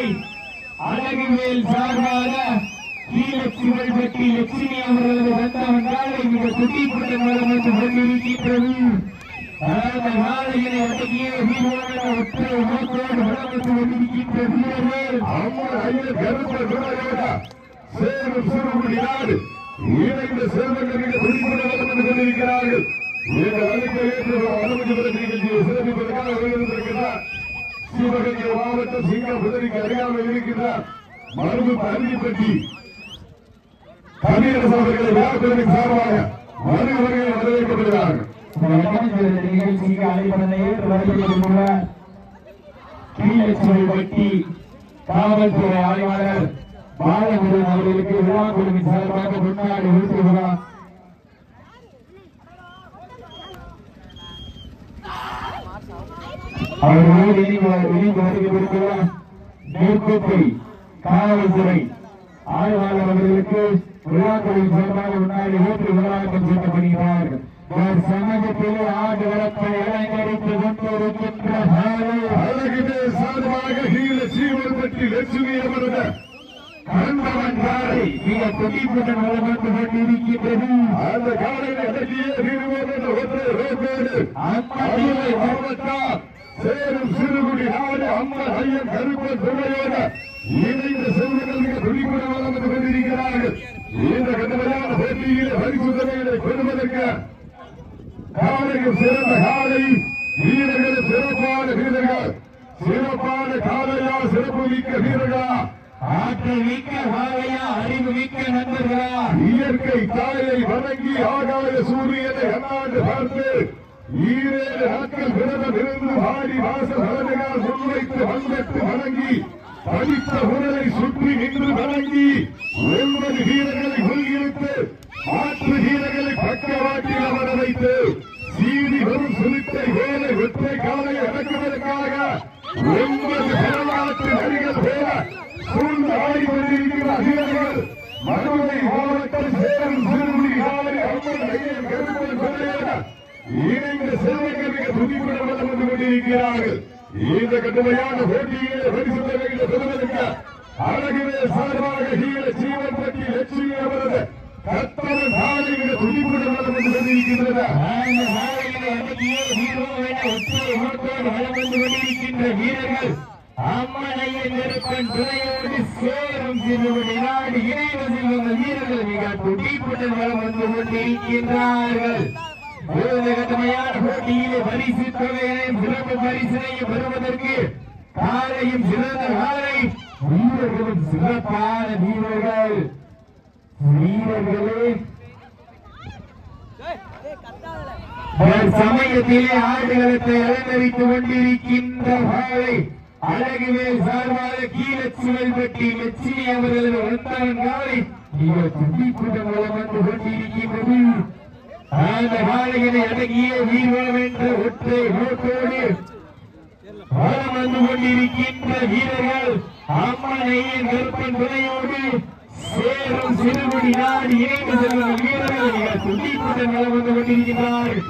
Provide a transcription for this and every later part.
காலை அழகுவேல் சார்பாக கீழச்சிவல் பற்றி லட்சுமி அவர்களது வந்தவன் காலை மிக குட்டி கூட்டம் வந்து கொண்டிருக்கின்றது அந்த காலையினை அடங்கிய வீரர்கள் ஒற்றை வளர்ந்து கொண்டிருக்கின்ற வீரர்கள். அம்மன் ஐயர் சேரும் நாடு இணைந்த குறிப்பிட கொண்டிருக்கிறார்கள் இந்த அழைப்பை ஏற்று அனுமதி பெற நிகழ்ச்சியை சிறப்பிப்பதற்காக வருகின்றிருக்கிறார் சிவகங்கை மாவட்டம் சிங்கப்பதற்கு அருகாமையில் இருக்கின்றார் மருது அருகிப்பட்டி கவியரசு அவர்களை விழாக்குழுவின் சார்பாக வருகிறவர்கள் வரவேற்கப்படுகிறார்கள். நிகழ்ச்சிக்கு அழைப்பதனை ஏற்று காவல்துறை ஆய்வாளர் பாலமுருகன் அவர்களுக்கு விழா குழுவின் சார்பாக முன்னாடி ஊற்றுகிறார் அவர்களோடு இணைந்து வருகிறார் மேற்கோட்டை காவல்துறை ஆய்வாளர் அவர்களுக்கு விழாக்களின் சார்பாக முன்னாடி ஊற்று விழாக்கம் செய்யப்படுகிறார்கள் சமூகத்திலே ஆண்டு வளர்ப்பை அலங்கரித்து கொண்டிருக்கின்ற அழகிலே சார்பாக கீழ சீவல் பற்றி லட்சுமி அமர்ந்த கண்டவன் காலை மிக துடிப்புடன் வளம் வந்து கொண்டிருக்கின்றது அந்த ஒற்றை அம்மனியை மாவட்டம் சேரும் சிறுகுடி நாடு அம்மன் ஐயன் கருப்பன் துணையோட இணைந்த துடிப்புடன் வளம் வந்து கொண்டிருக்கிறார்கள் இந்த கடுமையான போட்டியிலே பரிசுத்தமைகளை பெறுவதற்கு காலையில் சிறந்த காலை வீரர்கள் சிறப்பான வீரர்கள் சிறப்பான காலையா சிறப்பு மிக்க வீரர்களா ஆற்றல் மிக்க வாழையா அறிவு மிக்க நண்பர்களா? இயற்கை தாயை வணங்கி ஆகாய சூரியனை அண்ணாண்டு பார்த்து ஈரேழு நாட்கள் விரதம் இருந்து வாடி வாசல் வலதுகால் முன்வைத்து வந்தெட்டு வணங்கி படித்த உடலை சுற்றி நின்று வணங்கி ஒன்பது வீரர்களை உள்கிழித்து மாற்று வீரர்களை பக்கவாட்டில் அமர வைத்து சீதி வரும் சுருட்டை வேலை வெற்றை காலை அடக்குவதற்காக ஒன்பது வரலாற்று நடிகர் போல சூழ்ந்து ஆடி கொண்டிருக்கிற வீரர்கள் மதுரை மாவட்டம் சேலம் சிறுமுடி காலை அம்மன் ஐயன் கருப்பன் கொள்ளையாக இணைந்த செல்வங்கள் மிக துடிப்புடன் இருக்கிறார்கள் இந்த கடுமையான போட்டியிலே பரிசுத்தவைகளை பெறுவதற்கு அழகிலே சார்பாக கீழ சீவன் பற்றி லட்சுமி அவரது கத்தவன் காலை மிக துடிப்புடன் வளம் வந்து கொண்டிருக்கின்ற வீரர்கள் நெருப்பன் துணையோடு சேரும் நாடு வீரர்கள் மிக துடிப்புடன் வளம் வந்து கொண்டிருக்கின்றார்கள். இந்த கடுமையான போட்டியிலே பரிசு தொகையினையும் சிறப்பு பரிசினையும் பெறுவதற்கு காலையும் சிறந்த காலை வீரர்களும் சிறப்பான வீரர்கள். வீரர்களே. சமயத்திலே ஆடுகளத்தை அலங்கரித்துக் கொண்டிருக்கின்ற காலை அழகுவேல் சார்பாக கீழச்சுவல் பற்றி லட்சுமி அவர்களது வளர்த்தவன் காலை நீங்கள் துண்டிப்புடன் மூலம் வந்து கொண்டு அந்த காலையினை அடங்கிய வீரம் என்ற ஒற்றை நோக்கோடு வளம் வந்து கொண்டிருக்கின்ற வீரர்கள் அம்மனையின் கருப்பன் துணையோடு சேரும் சிறுகுடி நாடு இணைந்து செல்லும் வீரர்கள் துண்டிப்புடன் வளம் வந்து கொண்டிருக்கின்றார்கள்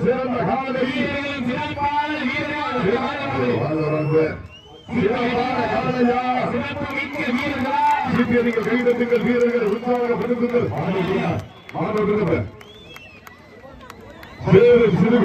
சிறந்த காலை. வீரர்கள் சிறப்பான வீரர்கள். வாழ்வரம்பு. சிறப்பான காலையா? சிறப்பு மிக்க வீரர்களா? சீக்கிரம் கைதட்டுங்கள் வீரர்கள் உற்சாகப்படுத்துங்கள். மாணவர்கள்,